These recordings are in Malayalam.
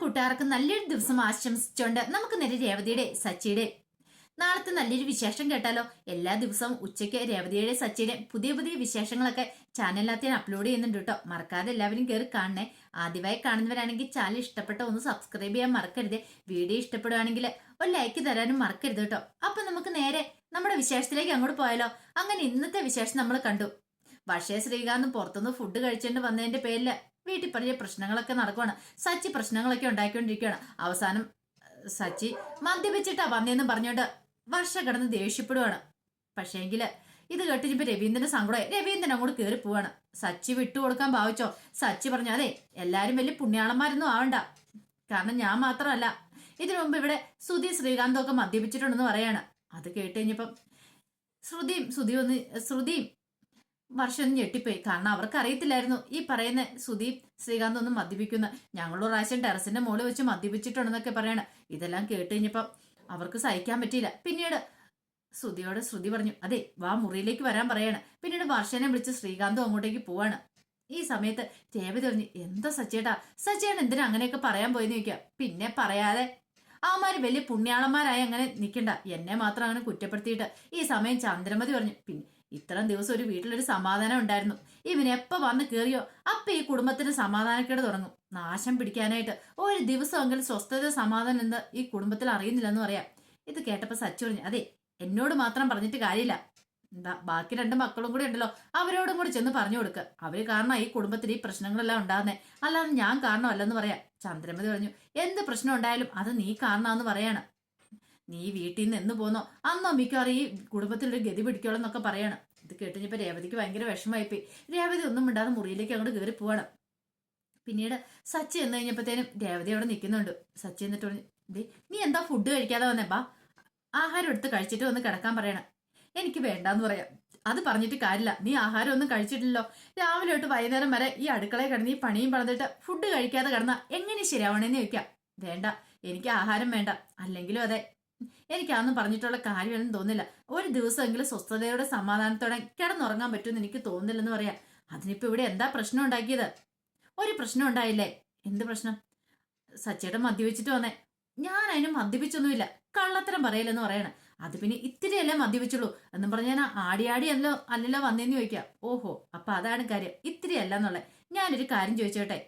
കൂട്ടുകാർക്ക് നല്ലൊരു ദിവസം ആശംസിച്ചുകൊണ്ട് നമുക്ക് നേരെ രേവതിയുടെ സച്ചിയുടെ. നാളത്തെ നല്ലൊരു വിശേഷം കേട്ടാലോ? എല്ലാ ദിവസവും ഉച്ചയ്ക്ക് രേവതിയുടെ സച്ചിയുടെ പുതിയ പുതിയ വിശേഷങ്ങളൊക്കെ ചാനലിനകത്ത് ഞാൻ അപ്ലോഡ് ചെയ്യുന്നുണ്ട് കേട്ടോ. മറക്കാതെ എല്ലാവരും കയറി കാണണേ. ആദ്യമായി കാണുന്നവരാണെങ്കിൽ ചാനൽ ഇഷ്ടപ്പെട്ട ഒന്ന് സബ്സ്ക്രൈബ് ചെയ്യാൻ മറക്കരുത്. വീഡിയോ ഇഷ്ടപ്പെടുകയാണെങ്കിൽ ഒരു ലൈക്ക് തരാനും മറക്കരുത് കേട്ടോ. അപ്പൊ നമുക്ക് നേരെ നമ്മുടെ വിശേഷത്തിലേക്ക് അങ്ങോട്ട് പോയാലോ? അങ്ങനെ ഇന്നത്തെ വിശേഷം നമ്മൾ കണ്ടു. വർഷേ ശ്രീകാന്ത് പുറത്തുനിന്ന് ഫുഡ് കഴിച്ചുകൊണ്ട് വന്നതിന്റെ പേരിൽ വീട്ടിൽ പറഞ്ഞ പ്രശ്നങ്ങളൊക്കെ നടക്കുവാണ്. സച്ചി പ്രശ്നങ്ങളൊക്കെ ഉണ്ടാക്കിക്കൊണ്ടിരിക്കുകയാണ് അവസാനം സച്ചി മദ്യപിച്ചിട്ടാ വന്നേന്ന് പറഞ്ഞോണ്ട് വർഷ കിടന്ന് ദേഷ്യപ്പെടുവാണ്. പക്ഷേങ്കിൽ ഇത് കേട്ടിരിപ്പോ രവീന്ദ്രന്റെ സങ്കടമായി രവീന്ദ്രൻ അങ്ങോട്ട് കയറി പോവാണ്. സച്ചി വിട്ടു കൊടുക്കാൻ ഭാവിച്ചോ? സച്ചി പറഞ്ഞു അതെ എല്ലാരും വലിയ പുണ്യാളന്മാരൊന്നും ആവണ്ട. കാരണം ഞാൻ മാത്രമല്ല. ഇതിനു മുമ്പ് ഇവിടെ ശ്രുതി ശ്രീകാന്തും ഒക്കെ മദ്യപിച്ചിട്ടുണ്ടെന്ന് പറയാണ്. അത് കേട്ട് കഴിഞ്ഞപ്പം ശ്രുതിയും ശ്രുതി ഒന്ന് ശ്രുതിയും വർഷം ഞെട്ടിപ്പോയി. കാരണം അവർക്ക് അറിയത്തില്ലായിരുന്നു ഈ പറയുന്ന സുദീപ് ശ്രീകാന്ത് ഒന്നും മദ്യപിക്കുന്ന ഞങ്ങളൊരു പ്രാവശ്യം ടെറസിന്റെ മുകളിൽ വെച്ച് മദ്യപിച്ചിട്ടുണ്ടെന്നൊക്കെ പറയണ. ഇതെല്ലാം കേട്ട് കഴിഞ്ഞപ്പം അവർക്ക് സഹിക്കാൻ പറ്റിയില്ല. പിന്നീട് ശ്രുതിയോട് ശ്രുതി പറഞ്ഞു അതെ വാ മുറിയിലേക്ക് വരാൻ പറയാണ്. പിന്നീട് വർഷനെ വിളിച്ച് ശ്രീകാന്തും അങ്ങോട്ടേക്ക് പോവാണ്. ഈ സമയത്ത് രേവതി പറഞ്ഞു എന്താ സച്ചേട്ടാ? സച്ചേട്ടൻ എന്തിനാ അങ്ങനെയൊക്കെ പറയാൻ പോയെന്ന് ചോദിക്കാം? പിന്നെ പറയാതെ അവന്മാര് വലിയ പുണ്യാളന്മാരായി അങ്ങനെ നിൽക്കണ്ട. എന്നെ മാത്രം അങ്ങനെ കുറ്റപ്പെടുത്തിയിട്ട്. ഈ സമയം ചന്ദ്രമതി പറഞ്ഞു പിന്നെ ഇത്രയും ദിവസം ഒരു വീട്ടിലൊരു സമാധാനം ഉണ്ടായിരുന്നു. ഇവൻ എപ്പോ വന്ന് കയറിയോ അപ്പൊ ഈ കുടുംബത്തിന് സമാധാനക്കേട് തുടങ്ങും. നാശം പിടിക്കാനായിട്ട് ഒരു ദിവസമെങ്കിലും സ്വസ്ഥത സമാധാനം എന്ന് ഈ കുടുംബത്തിൽ അറിയുന്നില്ലെന്ന് പറയാം. ഇത് കേട്ടപ്പോ സച്ചു പറഞ്ഞു അതെ എന്നോട് മാത്രം പറഞ്ഞിട്ട് കാര്യമില്ല. എന്താ ബാക്കി രണ്ട് മക്കളും കൂടി ഉണ്ടല്ലോ അവരോടും കൂടി ചെന്ന് പറഞ്ഞു കൊടുക്കുക അവർ കാരണം ഈ കുടുംബത്തിൽ ഈ പ്രശ്നങ്ങളെല്ലാം ഉണ്ടാകുന്നേ അല്ലാതെ ഞാൻ കാരണമല്ലെന്ന് പറയാം. ചന്ദ്രമതി പറഞ്ഞു എന്ത് പ്രശ്നം ഉണ്ടായാലും അത് നീ കാരണമെന്ന് പറയാണ്. നീ വീട്ടിൽ നിന്ന് എന്ന് പോന്നോ? അന്നോ മിക്കവാറും ഈ കുടുംബത്തിൽ ഒരു ഗതി പിടിക്കോളം എന്നൊക്കെ പറയണം. ഇത് കേട്ടുകഴിഞ്ഞപ്പോ രേവതിക്ക് ഭയങ്കര വിഷമമായിപ്പോയി. രേവതി ഒന്നും മിണ്ടാതെ മുറിയിലേക്ക് അങ്ങോട്ട് കയറി പോവാണ്. പിന്നീട് സച്ചി എന്ന് കഴിഞ്ഞപ്പോഴത്തേനും രേവതി അവിടെ നിൽക്കുന്നുണ്ട്. സച്ചി എന്നിട്ട് പറഞ്ഞു നീ എന്താ ഫുഡ് കഴിക്കാതെ വന്നേ? ബാ ആഹാരം എടുത്ത് കഴിച്ചിട്ട് ഒന്ന് കിടക്കാൻ പറയണം. എനിക്ക് വേണ്ടാന്ന് പറയാം. അത് പറഞ്ഞിട്ട് കാര്യമില്ല. നീ ആഹാരം ഒന്നും കഴിച്ചിട്ടില്ലല്ലോ. രാവിലെ തൊട്ട് വൈകുന്നേരം വരെ ഈ അടുക്കളയിൽ കിടന്ന് ഈ പണിയും പറഞ്ഞിട്ട് ഫുഡ് കഴിക്കാതെ കിടന്ന എങ്ങനെ ശരിയാവണേന്ന് ചോദിക്കാം. വേണ്ട എനിക്ക് ആഹാരം വേണ്ട. അല്ലെങ്കിലും അതെ എനിക്ക് അതൊന്നും പറഞ്ഞിട്ടുള്ള കാര്യമൊന്നും തോന്നില്ല. ഒരു ദിവസമെങ്കിലും സ്വസ്ഥതയോടെ സമാധാനത്തോടെ കിടന്നുറങ്ങാൻ പറ്റുമെന്ന് എനിക്ക് തോന്നുന്നില്ലെന്ന് പറയാം. അതിനിപ്പോ ഇവിടെ എന്താ പ്രശ്നം ഉണ്ടാക്കിയത്? ഒരു പ്രശ്നം ഉണ്ടായില്ലേ? എന്ത് പ്രശ്നം? സച്ചേട്ടൻ മദ്യപിച്ചിട്ട് വന്നേ. ഞാൻ അതിന് മദ്യപിച്ചൊന്നുമില്ല. കള്ളത്തരം പറയലെന്ന് പറയണ. അത് പിന്നെ ഇത്തിരിയല്ലേ മദ്യപിച്ചുള്ളൂ. എന്നും പറഞ്ഞ ഞാൻ ആടി അല്ലോ അല്ലല്ലോ വന്നേന്ന് ചോദിക്കാം. ഓഹോ അപ്പൊ അതാണ് കാര്യം. ഇത്തിരി അല്ല എന്നുള്ളത് ഞാനൊരു കാര്യം ചോദിച്ചോട്ടെ?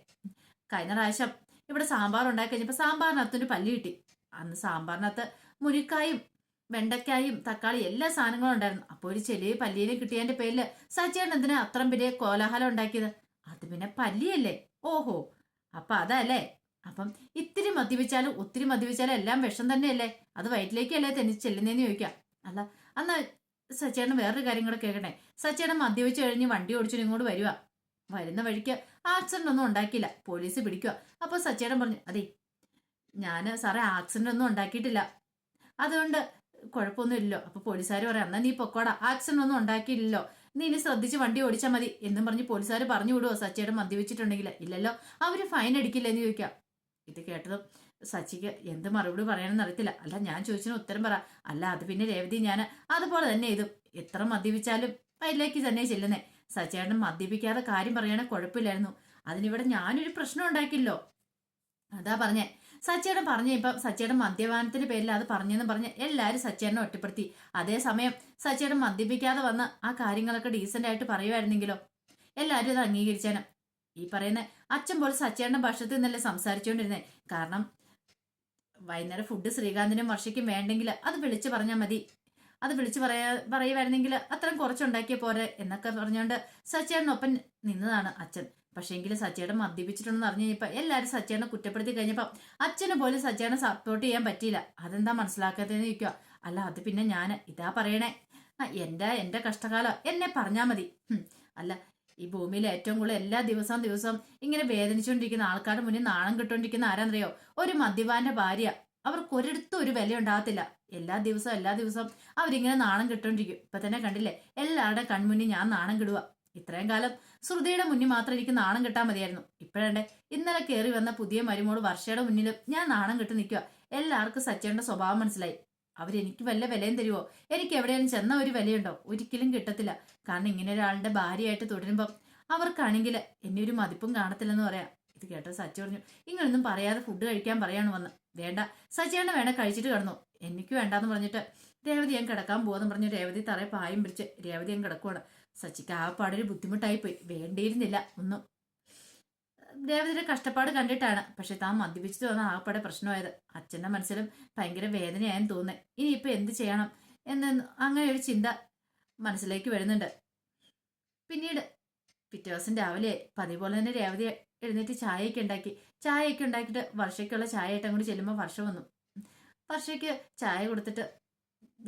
കഴിഞ്ഞ പ്രാവശ്യം ഇവിടെ സാമ്പാർ ഉണ്ടാക്കി കഴിഞ്ഞപ്പോ സാമ്പാറിനകത്തൊരു പല്ലി കിട്ടി. അന്ന് സാമ്പാറിനകത്ത് മുരിക്കായും വെണ്ടക്കായും തക്കാളി എല്ലാ സാധനങ്ങളും ഉണ്ടായിരുന്നു. അപ്പോൾ ഒരു ചെറിയ പല്ലിയെ കിട്ടിയതിന്റെ പേരിൽ സച്ചേട്ടൻ എന്തിനാ അത്രയും വലിയ കോലാഹലം ഉണ്ടാക്കിയത്? അത് പിന്നെ പല്ലിയല്ലേ? ഓഹോ അപ്പൊ അതല്ലേ? അപ്പം ഇത്തിരി മദ്യപിച്ചാലും ഒത്തിരി മദ്യപിച്ചാലും എല്ലാം വിഷം തന്നെയല്ലേ? അത് വയറ്റിലേക്കല്ലേ തന്നെ ചെല്ലുന്നതെന്ന് ചോദിക്കാം. അല്ല അന്ന് സച്ചേട്ടൻ വേറൊരു കാര്യം കൂടെ കേൾക്കട്ടെ. സച്ചേട്ടൻ മദ്യപിച്ചു കഴിഞ്ഞ് വണ്ടി ഓടിച്ചു ഇങ്ങോട്ട് വരുക വരുന്ന വഴിക്ക് ആക്സിഡന്റ് ഒന്നും ഉണ്ടാക്കിയില്ല. പോലീസ് പിടിക്കുക അപ്പൊ സച്ചേട്ടൻ പറഞ്ഞു അതെ ഞാൻ സാറേ ആക്സിഡന്റ് ഒന്നും ഉണ്ടാക്കിയിട്ടില്ല. അതുകൊണ്ട് കുഴപ്പമൊന്നുമില്ലല്ലോ. അപ്പൊ പോലീസുകാർ പറയാം എന്നാ നീ പൊക്കോടാ ആക്സിഡന്റ് ഒന്നും ഉണ്ടാക്കിയില്ലല്ലോ. നീ ഇനി ശ്രദ്ധിച്ച് വണ്ടി ഓടിച്ചാൽ മതി. എന്നും പറഞ്ഞ് പോലീസുകാർ പറഞ്ഞു വിടുവോ? സച്ചിയുടെ മദ്യപിച്ചിട്ടുണ്ടെങ്കിൽ ഇല്ലല്ലോ അവർ ഫൈൻ അടിക്കില്ല എന്ന് ചോദിക്കാം. ഇത് കേട്ടതും സച്ചിക്ക് എന്ത് മറുപടി പറയണമെന്ന് അറിയത്തില്ല. അല്ല ഞാൻ ചോദിച്ചതിന് ഉത്തരം പറ. അല്ല അത് പിന്നെ രേവതി ഞാൻ അതുപോലെ തന്നെ ഇതും. എത്ര മദ്യപിച്ചാലും അതിലേക്ക് തന്നെ ചെല്ലുന്നേ. സച്ചേട്ടൻ മദ്യപിക്കാതെ കാര്യം പറയണ കുഴപ്പമില്ലായിരുന്നു. അതിനിവിടെ ഞാനൊരു പ്രശ്നം ഉണ്ടാക്കില്ലോ അതാ പറഞ്ഞേ. സച്ചേട്ടൻ പറഞ്ഞ ഇപ്പം സച്ചേട്ടൻ മദ്യപാനത്തിന്റെ പേരിൽ അത് പറഞ്ഞെന്ന് പറഞ്ഞ് എല്ലാവരും സച്ചേട്ടനെ ഒറ്റപ്പെടുത്തി. അതേസമയം സച്ചേട്ടൻ മദ്യപിക്കാതെ വന്ന് ആ കാര്യങ്ങളൊക്കെ ഡീസന്റ് ആയിട്ട് പറയുമായിരുന്നെങ്കിലോ എല്ലാവരും അത് അംഗീകരിച്ചേനെ. ഈ പറയുന്ന അച്ഛൻ പോലെ സച്ചേട്ടന്റെ ഭക്ഷണത്തിൽ നിന്നല്ലേ സംസാരിച്ചുകൊണ്ടിരുന്നേ. കാരണം വൈകുന്നേരം ഫുഡ് ശ്രീകാന്തിനും വർഷയ്ക്കും വേണ്ടെങ്കിൽ അത് വിളിച്ചു പറഞ്ഞാൽ മതി. അത് വിളിച്ചു പറയാ പറയുമായിരുന്നെങ്കിൽ അത്രയും കുറച്ചുണ്ടാക്കിയ പോരെ എന്നൊക്കെ പറഞ്ഞുകൊണ്ട് സച്ചേട്ടനൊപ്പം നിന്നതാണ് അച്ഛൻ. പക്ഷേങ്കിൽ സച്ചേട്ടൻ മദ്യപിച്ചിട്ടുണ്ടെന്ന് അറിഞ്ഞു കഴിഞ്ഞപ്പോൾ എല്ലാവരും സച്ചേട്ടനെ കുറ്റപ്പെടുത്തി കഴിഞ്ഞപ്പോൾ അച്ഛന് പോലും സച്ചേട്ടനെ സപ്പോർട്ട് ചെയ്യാൻ പറ്റിയില്ല. അതെന്താ മനസ്സിലാക്കാത്തതെന്ന് ചോദിക്കുക അല്ല അത് പിന്നെ ഞാൻ ഇതാ പറയണേ. ആ, എന്റെ എന്റെ കഷ്ടകാലം എന്നെ പറഞ്ഞാൽ മതി. അല്ല ഈ ഭൂമിയിൽ ഏറ്റവും കൂടുതൽ എല്ലാ ദിവസവും ദിവസവും ഇങ്ങനെ വേദനിച്ചുകൊണ്ടിരിക്കുന്ന ആൾക്കാരുടെ മുന്നിൽ നാണം കിട്ടുകൊണ്ടിരിക്കുന്ന ആരാന്നറിയോ? ഒരു മദ്യപാന്റെ ഭാര്യ. അവർക്ക് ഒരിടത്തും ഒരു വില ഉണ്ടാകത്തില്ല. എല്ലാ ദിവസവും എല്ലാ ദിവസവും അവരിങ്ങനെ നാണം കിട്ടുകൊണ്ടിരിക്കും ഇപ്പൊ തന്നെ കണ്ടില്ലേ? എല്ലാവരുടെ കൺമുന്നിൽ ഞാൻ നാണം കിടുക ഇത്രയും കാലം ശ്രുതിയുടെ മുന്നിൽ മാത്രം എനിക്ക് നാണം കിട്ടാൻ മതിയായിരുന്നു. ഇപ്പോഴേ ഇന്നലെ കയറി വന്ന പുതിയ മരുമോട് വർഷയുടെ മുന്നിലും ഞാൻ നാണം കിട്ടി നിൽക്കുക എല്ലാവർക്കും സച്ചേന്റെ സ്വഭാവം മനസ്സിലായി. അവരെനിക്ക് വല്ല വിലയും തരുമോ എനിക്ക് എവിടെയും ചെന്ന ഒരു വിലയുണ്ടോ? ഒരിക്കലും കിട്ടത്തില്ല. കാരണം ഇങ്ങനെ ഒരാളുടെ ഭാര്യയായിട്ട് തുടരുമ്പം അവർക്കാണെങ്കിൽ എന്നെ ഒരു മതിപ്പും കാണത്തില്ലെന്ന് പറയാം. ഇത് കേട്ട സച്ചി പറഞ്ഞു ഇങ്ങനൊന്നും പറയാതെ ഫുഡ് കഴിക്കാൻ പറയാണ് വന്ന്. വേണ്ട സച്ചിയാണ് വേണ്ട കഴിച്ചിട്ട് കിടന്നു. എനിക്ക് വേണ്ടാന്ന് പറഞ്ഞിട്ട് രേവതി ഞാൻ കിടക്കാൻ പോകുന്നു പറഞ്ഞു രേവതി തറയെ പായം പിടിച്ച് രേവതി ഞാൻ കിടക്കുവാണ്. സച്ചിക്ക് ആ പാടൊരു ബുദ്ധിമുട്ടായി പോയി വേണ്ടിയിരുന്നില്ല ഒന്നും. രേവതിയുടെ കഷ്ടപ്പാട് കണ്ടിട്ടാണ്. പക്ഷെ താൻ മദ്യപിച്ചു തോന്ന ആകപ്പാടെ പ്രശ്നമായത്. അച്ഛന്റെ മനസ്സിലും ഭയങ്കര വേദനയായെന്ന് ഇനി ഇനിയിപ്പോൾ എന്ത് ചെയ്യണം എന്ന് അങ്ങനെ ഒരു ചിന്ത മനസ്സിലേക്ക് വരുന്നുണ്ട്. പിന്നീട് പിറ്റേ ദിവസം രാവിലെ പതിവ് പോലെ തന്നെ രേവതി എഴുന്നേറ്റ് ചായയൊക്കെ ഉണ്ടാക്കി. ചായയൊക്കെ ഉണ്ടാക്കിയിട്ട് വർഷയ്ക്കുള്ള ചായ ആയിട്ട് അങ്ങോട്ട് ചെല്ലുമ്പോൾ വർഷം വന്നു. വർഷയ്ക്ക് ചായ കൊടുത്തിട്ട്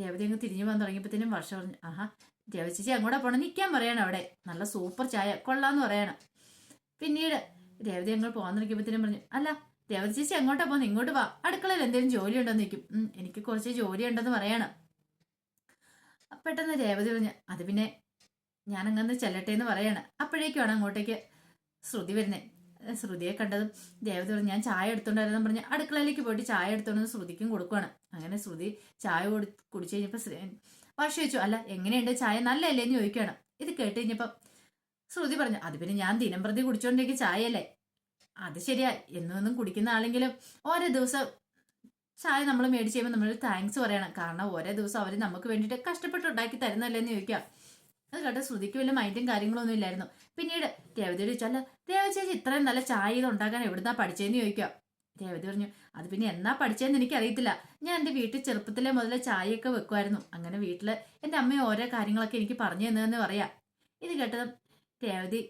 രേവതി അങ്ങ് തിരിഞ്ഞു പോകാൻ തുടങ്ങിയപ്പോഴത്തേനും വർഷം പറഞ്ഞു ആഹാ രേവതി അങ്ങോട്ട് അങ്ങോട്ടാ പോണം. നിൽക്കാൻ പറയണം അവിടെ. നല്ല സൂപ്പർ ചായ. കൊള്ളാന്ന് പറയണം. പിന്നീട് രേവതി അങ്ങോട്ട് പോകാൻ നിൽക്കുമ്പോഴത്തേനും പറഞ്ഞു അല്ല രേവതി ചേച്ചി പോന്ന്. പോകുന്നത് ഇങ്ങോട്ട് വാ. അടുക്കളയിൽ എന്തെങ്കിലും ജോലി ഉണ്ടോന്ന് നിൽക്കും എനിക്ക് കുറച്ച് ജോലി ഉണ്ടെന്ന് പറയണം. പെട്ടെന്ന് രേവതി പറഞ്ഞു അത് പിന്നെ ഞാൻ അങ്ങനെ ചെല്ലട്ടെ എന്ന് പറയാണ്. അപ്പോഴേക്കുമാണ് അങ്ങോട്ടേക്ക് ശ്രുതി വരുന്നത് ശ്രുതിയെ കണ്ടതും ദേവത പറഞ്ഞു ഞാൻ ചായ എടുത്തോണ്ടായിരുന്നു. പറഞ്ഞു അടുക്കളയിലേക്ക് പോയിട്ട് ചായ എടുത്തോണ്ട് ശ്രുതിക്കും കൊടുക്കുവാണ്. അങ്ങനെ ശ്രുതി ചായ കൊടു കുടിച്ചു കഴിഞ്ഞപ്പോൾ വർഷ ചോദിച്ചു അല്ല എങ്ങനെയുണ്ട് ചായ? നല്ലല്ലേ എന്ന് ചോദിക്കുകയാണ്. ഇത് കേട്ട് കഴിഞ്ഞപ്പം ശ്രുതി പറഞ്ഞു അത് പിന്നെ ഞാൻ ദിനം പ്രതി കുടിച്ചോണ്ടിരിക്കുന്ന ചായയല്ലേ? അത് ശരിയാ. എന്നൊന്നും കുടിക്കുന്ന ആളെങ്കിലും ഓരോ ദിവസം ചായ നമ്മൾ മേടിച്ച് ചെയ്യുമ്പോൾ നമ്മൾ താങ്ക്സ് പറയണം. കാരണം ഓരോ ദിവസം അവർ നമുക്ക് വേണ്ടിയിട്ട് കഷ്ടപ്പെട്ട് ഉണ്ടാക്കി തരുന്നല്ലേ എന്ന് ചോദിക്കാം അത് കേട്ടോ ശ്രുതിക്ക് വലിയ മൈൻഡും കാര്യങ്ങളൊന്നും ഇല്ലായിരുന്നു. പിന്നീട് രേവതിയോട് ചോദിച്ചാൽ രേവതി ചേച്ചി ഇത്രയും നല്ല ചായ ഇത് ഉണ്ടാക്കാൻ എവിടുന്നാ പഠിച്ചതെന്ന് ചോദിക്കാം രേവതി പറഞ്ഞു അത് പിന്നെ എന്നാ പഠിച്ചതെന്ന് എനിക്കറിയത്തില്ല. ഞാൻ എന്റെ വീട്ടിൽ ചെറുപ്പത്തിലെ മുതൽ ചായയൊക്കെ വെക്കുമായിരുന്നു. അങ്ങനെ വീട്ടിൽ എന്റെ അമ്മ ഓരോ കാര്യങ്ങളൊക്കെ എനിക്ക് പറഞ്ഞു തന്നതെന്ന് പറയാം. ഇത് കേട്ടതും രേവതി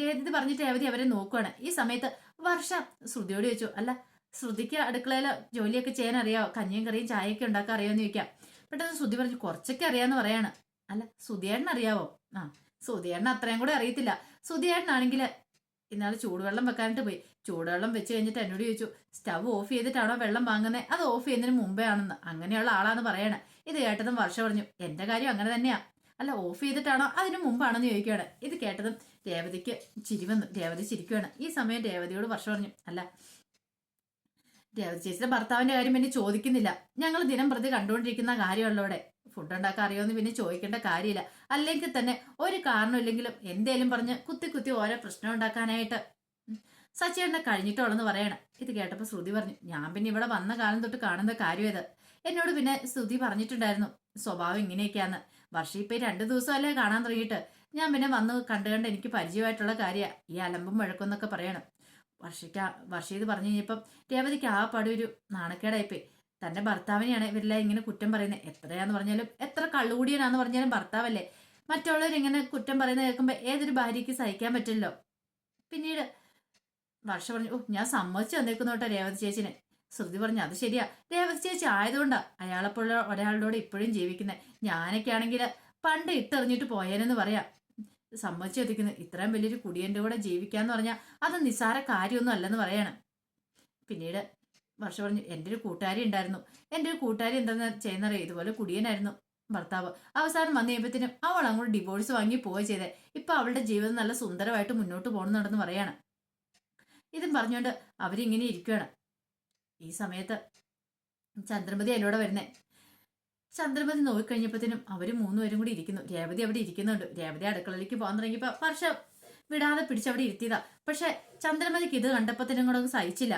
ദേവതി പറഞ്ഞിട്ട് രേവതി അവരെ നോക്കുവാണ്. ഈ സമയത്ത് വർഷ ശ്രുതിയോട് ചോദിച്ചു അല്ല ശ്രുതിക്ക് അടുക്കളയിൽ ജോലിയൊക്കെ ചെയ്യാൻ അറിയാമോ കഞ്ഞിയും കറിയും ചായയൊക്കെ ഉണ്ടാക്കാൻ അറിയാമെന്ന് ചോദിക്കാം. പെട്ടെന്ന് ശ്രുതി പറഞ്ഞു കുറച്ചൊക്കെ അറിയാമെന്ന് പറയാണ്. അല്ല സുധിയേട്ടൻ അറിയാവോ? ആ സുധിയേട്ടൻ അത്രയും കൂടെ അറിയത്തില്ല. സുധിയേട്ടനാണെങ്കിൽ ഇന്നാൾ ചൂടുവെള്ളം വെക്കാനായിട്ട് പോയി. ചൂടുവെള്ളം വെച്ച് കഴിഞ്ഞിട്ട് എന്നോട് ചോദിച്ചു സ്റ്റവ് ഓഫ് ചെയ്തിട്ടാണോ വെള്ളം വാങ്ങുന്നത് അത് ഓഫ് ചെയ്യുന്നതിന് മുമ്പേ ആണെന്ന്. അങ്ങനെയുള്ള ആളാന്ന് പറയണ. ഇത് കേട്ടതും വർഷ പറഞ്ഞു എന്റെ കാര്യം അങ്ങനെ തന്നെയാ. അല്ല ഓഫ് ചെയ്തിട്ടാണോ? അതിന് മുമ്പാണെന്ന് ചോദിക്കുകയാണ്. ഇത് കേട്ടതും രേവതിക്ക് ചിരി വന്നു. രേവതി ചിരിക്കുകയാണ് ഈ സമയം രേവതിയോട് വർഷം പറഞ്ഞു അല്ല രേവതി ചേച്ചിയുടെ ഭർത്താവിന്റെ കാര്യം പിന്നെ ചോദിക്കുന്നില്ല. ഞങ്ങൾ ദിനം പ്രതി കണ്ടുകൊണ്ടിരിക്കുന്ന കാര്യമുള്ളവിടെ ഫുഡ് ഉണ്ടാക്കാൻ അറിയുമെന്ന് പിന്നെ ചോദിക്കേണ്ട കാര്യമില്ല. അല്ലെങ്കിൽ തന്നെ ഒരു കാരണമില്ലെങ്കിലും എന്തേലും പറഞ്ഞ് കുത്തി കുത്തി ഓരോ പ്രശ്നം ഉണ്ടാക്കാനായിട്ട് സച്ചിയേട്ടനെ കഴിഞ്ഞിട്ടോളെന്ന് പറയണം. ഇത് കേട്ടപ്പോൾ ശ്രുതി പറഞ്ഞു ഞാൻ പിന്നെ ഇവിടെ വന്ന കാലം തൊട്ട് കാണുന്ന കാര്യം ഇത് എന്നോട് പിന്നെ ശ്രുതി പറഞ്ഞിട്ടുണ്ടായിരുന്നു സ്വഭാവം ഇങ്ങനെയൊക്കെയാന്ന്. വർഷം ഇപ്പം രണ്ടു ദിവസമല്ലേ കാണാൻ തുടങ്ങിയിട്ട്. ഞാൻ പിന്നെ വന്ന് കണ്ടു കണ്ട് എനിക്ക് പരിചയമായിട്ടുള്ള കാര്യമാണ് ഈ അലമ്പും വഴക്കെന്നൊക്കെ പറയണം. വർഷയ്ക്ക് വർഷ ഇത് പറഞ്ഞു കഴിഞ്ഞപ്പം രേവതിക്ക് ആ പടി പടൊരു നാണക്കേടായിപ്പോയി. തന്റെ ഭർത്താവിനെയാണ് ഇവരെല്ലാം ഇങ്ങനെ കുറ്റം പറയുന്നത് എത്രയാന്ന് പറഞ്ഞാലും എത്ര കള്ളുകൂടിയനാന്ന് പറഞ്ഞാലും ഭർത്താവല്ലേ. മറ്റുള്ളവരിങ്ങനെ കുറ്റം പറയുന്നത് കേൾക്കുമ്പോൾ ഏതൊരു ഭാര്യയ്ക്ക് സഹിക്കാൻ പറ്റില്ലല്ലോ. പിന്നീട് വർഷ പറഞ്ഞു ഓ ഞാൻ സമ്മതിച്ചു വന്നേക്കുന്നു കേട്ടോ രേവതി ചേച്ചിനെ. ശ്രുതി പറഞ്ഞു അത് ശരിയാ. രേവതി ചേച്ചി ആയതുകൊണ്ടാ. അയാളെപ്പോഴും ഒരാളുടെ ഇപ്പോഴും ജീവിക്കുന്നത് ഞാനൊക്കെ ആണെങ്കിൽ പണ്ട് ഇട്ടെറിഞ്ഞിട്ട് പോയേനെന്ന് പറയാം. സമ്മതിച്ചു എത്തിക്കുന്നു ഇത്രയും വലിയൊരു കുടിയന്റെ കൂടെ ജീവിക്കാന്ന് പറഞ്ഞാൽ അത് നിസാര കാര്യമൊന്നും അല്ലെന്ന് പറയാണ്. പിന്നീട് വർഷ പറഞ്ഞു എന്റെ ഒരു കൂട്ടുകാരി ഉണ്ടായിരുന്നു. എന്റെ ഒരു കൂട്ടുകാരി എന്താണെന്ന് ചെയ്യുന്നറിയാം? ഇതുപോലെ കുടിയനായിരുന്നു ഭർത്താവ്. അവസാനം വന്നു കഴിയുമ്പോഴത്തേനും അവൾ അങ്ങോട്ട് ഡിവോഴ്സ് വാങ്ങി പോവുക ചെയ്തേ. ഇപ്പൊ അവളുടെ ജീവിതം നല്ല സുന്ദരമായിട്ട് മുന്നോട്ട് പോകുന്നുണ്ടെന്ന് പറയാണ്. ഇതും പറഞ്ഞുകൊണ്ട് അവരിങ്ങനെ ഇരിക്കുകയാണ് ഈ സമയത്ത് ചന്ദ്രമതി അതിലൂടെ വരുന്നേ. ചന്ദ്രമതി നോക്കിക്കഴിഞ്ഞപ്പോഴത്തേനും അവർ മൂന്നുപേരും കൂടി ഇരിക്കുന്നു. രേവതി അവിടെ ഇരിക്കുന്നുണ്ട്. രേവതി അടുക്കളയിലേക്ക് പോകാൻ തുടങ്ങിയപ്പോ വർഷം വിടാതെ പിടിച്ചവിടെ ഇരുത്തിയതാ. പക്ഷെ ചന്ദ്രമതിക്ക് ഇത് കണ്ടപ്പോഴത്തേനും കൂടെ സഹിച്ചില്ല.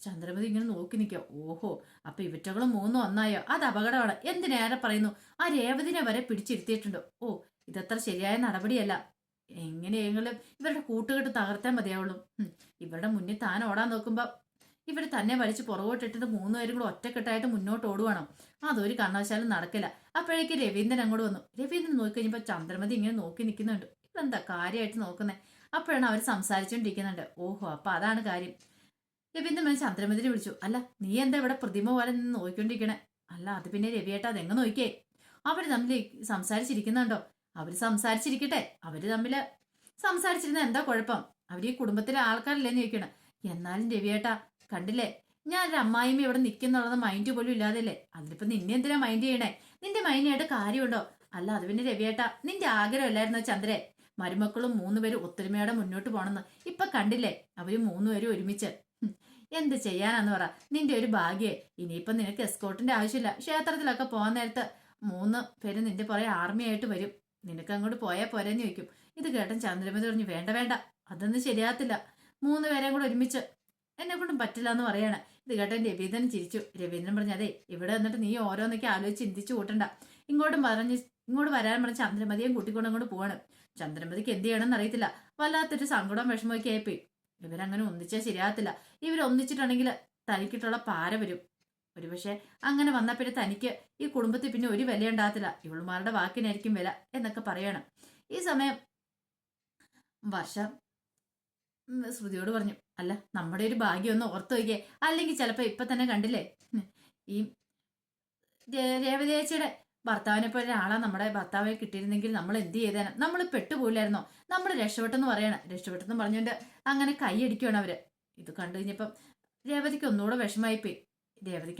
ചന്ദ്രമതി ഇങ്ങനെ നോക്കി നിൽക്കുക ഓഹോ അപ്പൊ ഇവറ്റകളും മൂന്നും ഒന്നായോ? അത് അപകടമാണ്. എന്തിനേറെ പറയുന്നു? ആ രേവതിനെ വരെ പിടിച്ചിരുത്തിയിട്ടുണ്ട്. ഓ ഇതത്ര ശരിയായ നടപടിയല്ല. എങ്ങനെയെങ്കിലും ഇവരുടെ കൂട്ടുകെട്ട് തകർത്താൻ മതിയാവുള്ളൂ? ഇവരുടെ മുന്നിൽ താൻ ഓടാൻ നോക്കുമ്പോൾ ഇവർ തന്നെ വലിച്ച് പുറകോട്ടിട്ടിട്ട് മൂന്നുപേരും കൂടെ ഒറ്റക്കെട്ടായിട്ട് മുന്നോട്ട് ഓടുവാണോ? അതൊരു കാരണവശാലും നടക്കില്ല. അപ്പോഴേക്ക് രവീന്ദ്രൻ അങ്ങോട്ട് വന്നു. രവീന്ദ്രൻ നോക്കി കഴിഞ്ഞപ്പോൾ ചന്ദ്രമതി ഇങ്ങനെ നോക്കി നിൽക്കുന്നുണ്ട്. ഇതെന്താ കാര്യമായിട്ട് നോക്കുന്നത് അപ്പോഴാണ് അവർ സംസാരിച്ചുകൊണ്ടിരിക്കുന്നുണ്ട് ഓഹോ അപ്പൊ അതാണ് കാര്യം. രവീന്ദ്രൻ വന്ന് ചന്ദ്രമതിനെ വിളിച്ചു. അല്ല നീ എന്താ ഇവിടെ പ്രതിമ പോലെ നിന്ന് നോക്കിക്കൊണ്ടിരിക്കണേ? അല്ല അത് പിന്നെ രവിയേട്ടാ അതെങ്ങ് നോക്കിയേ? അവർ തമ്മിൽ സംസാരിച്ചിരിക്കുന്നുണ്ടോ? അവർ സംസാരിച്ചിരിക്കട്ടെ. അവർ തമ്മിൽ സംസാരിച്ചിരുന്ന എന്താ കുഴപ്പം? അവർ ഈ കുടുംബത്തിലെ ആൾക്കാരില്ലെന്ന് ചോദിക്കണം. എന്നാലും രവിയേട്ടാ കണ്ടില്ലേ? ഞാൻ ഒരു അമ്മായിമ്മ ഇവിടെ നിൽക്കുന്നുള്ളത് മൈൻഡ് പോലും ഇല്ലാതല്ലേ അതിലിപ്പോ നിന്നെ എന്തിനാ മൈൻഡ് ചെയ്യണേ? നിന്റെ മൈൻഡായിട്ട് കാര്യമുണ്ടോ? അല്ല അത് പിന്നെ രവിയേട്ടാ നിന്റെ ആഗ്രഹമല്ലായിരുന്നോ ചന്ദ്രേ? മരുമക്കളും മൂന്നുപേരും ഒത്തൊരുമയോടെ മുന്നോട്ട് പോണെന്ന്. ഇപ്പൊ കണ്ടില്ലേ? അവർ മൂന്നുപേരും ഒരുമിച്ച്. എന്ത് ചെയ്യാനാന്ന് പറ. നിന്റെ ഒരു ഭാഗ്യേ. ഇനിയിപ്പൊ നിനക്ക് എസ്കോട്ടിന്റെ ആവശ്യമില്ല. ക്ഷേത്രത്തിലൊക്കെ പോകാൻ നേരത്ത് മൂന്ന് പേര് നിന്റെ പുറകെ ആർമിയായിട്ട് വരും. നിനക്ക് അങ്ങോട്ട് പോയാൽ പോരാന്ന് ചോദിക്കും. ഇത് കേട്ടൻ ചന്ദ്രമതി പറഞ്ഞു വേണ്ട വേണ്ട അതൊന്നും ശരിയാകത്തില്ല. മൂന്ന് പേരെയും കൂടെ ഒരുമിച്ച്. എന്നെ കൊണ്ടും പറ്റില്ല എന്ന് പറയാണ്. ഇത് കേട്ടൻ രവീന്ദ്രൻ ചിരിച്ചു. രവീന്ദ്രൻ പറഞ്ഞു അതെ ഇവിടെ വന്നിട്ട് നീ ഓരോന്നൊക്കെ ആലോചിച്ച് ചിന്തിച്ചു കൂട്ടണ്ട. ഇങ്ങോട്ടും പറഞ്ഞ് ഇങ്ങോട്ട് വരാൻ പറഞ്ഞ ചന്ദ്രമതിയും കൂട്ടിക്കൊണ്ട് അങ്ങോട്ട് പോവാണ്. ചന്ദ്രമതിക്ക് എന്ത് ചെയ്യണമെന്ന് അറിയത്തില്ല. വല്ലാത്തൊരു സങ്കടം വിഷമമൊക്കെ ആയിപ്പോയി. ഇവരങ്ങനെ ഒന്നിച്ചാൽ ശരിയാകത്തില്ല. ഇവരൊന്നിച്ചിട്ടുണ്ടെങ്കിൽ തനിക്കിട്ടുള്ള പാര വരും. ഒരുപക്ഷെ അങ്ങനെ വന്നാൽ തനിക്ക് ഈ കുടുംബത്തിൽ പിന്നെ ഒരു വില ഉണ്ടാകത്തില്ല ഇവളുമാരുടെ വാക്കിനായിരിക്കും വില എന്നൊക്കെ പറയണം. ഈ സമയം വർഷ ശ്രുതിയോട് പറഞ്ഞു അല്ല നമ്മുടെ ഒരു ഭാഗ്യം ഒന്ന് ഓർത്തു വയ്ക്കേ അല്ലെങ്കിൽ ചിലപ്പോൾ ഇപ്പൊ തന്നെ കണ്ടില്ലേ? ഈ രേ- രേവതിയേച്ചിയുടെ ഭർത്താവിനെ പോലെ ഒരാളാ നമ്മുടെ ഭർത്താവിനെ കിട്ടിയിരുന്നെങ്കിൽ നമ്മൾ എന്ത് ചെയ്തേനെ? നമ്മൾ പെട്ടുപോയില്ലായിരുന്നോ? നമ്മൾ രക്ഷപ്പെട്ടെന്ന് പറയണം. രക്ഷപ്പെട്ടെന്ന് പറഞ്ഞുകൊണ്ട് അങ്ങനെ കൈയടിക്കുകയാണ് അവർ. ഇത് കണ്ടു കഴിഞ്ഞപ്പം രേവതിക്ക് ഒന്നുകൂടെ വിഷമായിപ്പോയി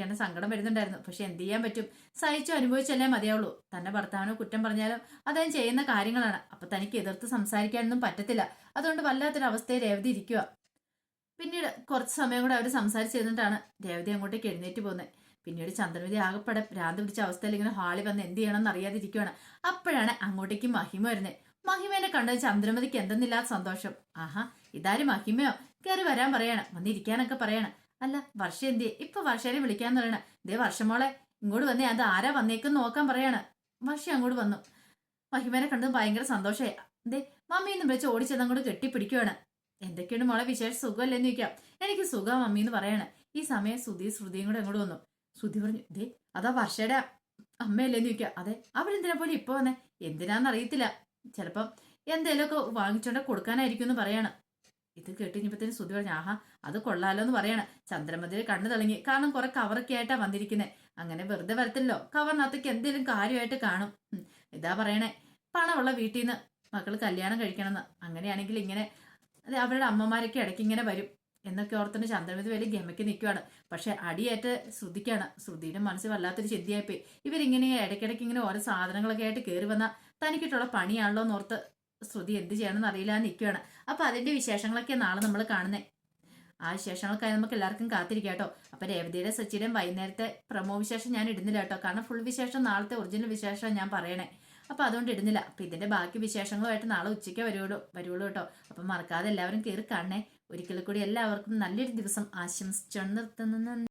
എന്നെ സങ്കടം വരുന്നുണ്ടായിരുന്നു. പക്ഷെ എന്ത് ചെയ്യാൻ പറ്റും? സഹിച്ചു അനുഭവിച്ചല്ലേ മതിയാവുള്ളൂ. തന്റെ ഭർത്താവിനോ കുറ്റം പറഞ്ഞാലും അദ്ദേഹം ചെയ്യുന്ന കാര്യങ്ങളാണ്. അപ്പൊ തനിക്ക് എതിർത്ത് സംസാരിക്കാനൊന്നും പറ്റത്തില്ല. അതുകൊണ്ട് വല്ലാത്തൊരു അവസ്ഥയിൽ രേവതി ഇരിക്കുക പിന്നീട് കുറച്ച് സമയം കൂടെ അവർ സംസാരിച്ചിരുന്നിട്ടാണ് രേവതി അങ്ങോട്ടേക്ക് എഴുന്നേറ്റ് പോകുന്നത് പിന്നീട് ചന്ദ്രമതി ആകപ്പെടെ ഭ്രാന്ത് പിടിച്ച അവസ്ഥയിൽ ഇങ്ങനെ ഹാളിൽ വന്ന് എന്ത് ചെയ്യണമെന്ന് അറിയാതിരിക്കുകയാണ് അപ്പോഴാണ് അങ്ങോട്ടേക്ക് മഹിമ വരുന്നത് മഹിമേനെ കണ്ടത് ചന്ദ്രമതിക്ക് എന്തെന്നില്ലാത്ത സന്തോഷം. ആഹാ ഇതാരും മഹിമയോ? കയറി വരാൻ പറയാണ്. വന്നിരിക്കാനൊക്കെ പറയാണ്. അല്ല വർഷ എന്തിയെ? ഇപ്പൊ വർഷേനെ വിളിക്കാന്ന് പറയണ. ദേ വർഷമോളെ ഇങ്ങോട്ട് വന്നേ അത് ആരാ വന്നേക്കെന്ന് നോക്കാൻ പറയാണ്. വർഷ അങ്ങോട്ട് വന്നു. മഹിമേനെ കണ്ടത് ഭയങ്കര സന്തോഷമായി ദേ മമ്മീന്ന് വിളിച്ച് ഓടിച്ചത് അങ്ങോട്ട് കെട്ടിപ്പിടിക്കുവാണ്. എന്തൊക്കെയാണ് മോളെ വിശേഷ? സുഖമല്ലെന്ന് ചോദിക്കാം. എനിക്ക് സുഖം മമ്മി എന്ന് പറയാണ്. ഈ സമയം സുധി ശ്രുതിയും കൂടെ അങ്ങോട്ട് വന്നു. ശ്രുതി പറഞ്ഞു ദേ അതാ വർഷയുടെ അമ്മയല്ലേന്ന് ചോദിക്കാം. അതെ അവരെന്തിനാ പോലെ ഇപ്പൊ വന്നേ? എന്തിനാന്ന് അറിയത്തില്ല. ചിലപ്പം എന്തേലൊക്കെ വാങ്ങിച്ചോണ്ട് കൊടുക്കാനായിരിക്കും എന്ന് പറയാണ്. ഇത് കേട്ടിഞ്ഞപ്പത്തിന് ശ്രുതി പറഞ്ഞു ആഹാ അത് കൊള്ളാലോ എന്ന് പറയാണ്. ചന്ദ്രമതിരെ കണ്ണു തിളങ്ങി. കാരണം കുറെ കവറൊക്കെ ആയിട്ടാ വന്നിരിക്കുന്നത് അങ്ങനെ വെറുതെ വരത്തില്ലോ കവറിനകത്തേക്ക് എന്തെങ്കിലും കാര്യമായിട്ട് കാണും. ഇതാ പറയണേ. പണമുള്ള വീട്ടിൽ നിന്ന് മക്കൾ കല്യാണം കഴിക്കണമെന്ന്. അങ്ങനെയാണെങ്കിൽ ഇങ്ങനെ അത് അവരുടെ അമ്മമാരൊക്കെ ഇടയ്ക്ക് ഇങ്ങനെ വരും. എന്നൊക്കെ ഓർത്തിന് ചന്ദ്രമതി വലിയ ഗമയ്ക്ക് നിൽക്കുവാണ് പക്ഷെ അടിയേറ്റ് ശ്രുതിക്കാണ് ശ്രുതിയുടെ മനസ്സ് വല്ലാത്തൊരു ചിന്തയായിപ്പോയി. ഇവരിങ്ങനെ ഇടയ്ക്കിടയ്ക്ക് ഇങ്ങനെ ഓരോ സാധനങ്ങളൊക്കെ ആയിട്ട് കയറി വന്നാൽ തനിക്കിട്ടുള്ള പണിയാണല്ലോ എന്നോർത്ത് ശ്രുതി എന്ത് ചെയ്യണമെന്ന് അറിയില്ല നിൽക്കുകയാണ് അപ്പൊ അതിന്റെ വിശേഷങ്ങളൊക്കെ നാളെ നമ്മൾ കാണുന്നേ. ആ വിശേഷങ്ങൾക്കായി നമുക്ക് എല്ലാവർക്കും കാത്തിരിക്കാം കേട്ടോ. അപ്പൊ രേവതിയുടെ സച്ചിയുടെയും വൈകുന്നേരത്തെ പ്രമോ വിശേഷം ഞാൻ ഇടുന്നില്ല കേട്ടോ. കാരണം ഫുൾ വിശേഷം നാളത്തെ ഒറിജിനൽ വിശേഷം ഞാൻ പറയണേ. അപ്പൊ അതുകൊണ്ട് ഇടുന്നില്ല. അപ്പൊ ഇതിന്റെ ബാക്കി വിശേഷങ്ങളുമായിട്ട് നാളെ ഉച്ചയ്ക്ക് വരുള്ളൂ വരുള്ളൂ കേട്ടോ. അപ്പൊ മറക്കാതെ എല്ലാവരും കയറി കാണണേ. ഒരിക്കൽ കൂടി എല്ലാവർക്കും നല്ലൊരു ദിവസം ആശംസിച്ചു നിർത്തുന്നു.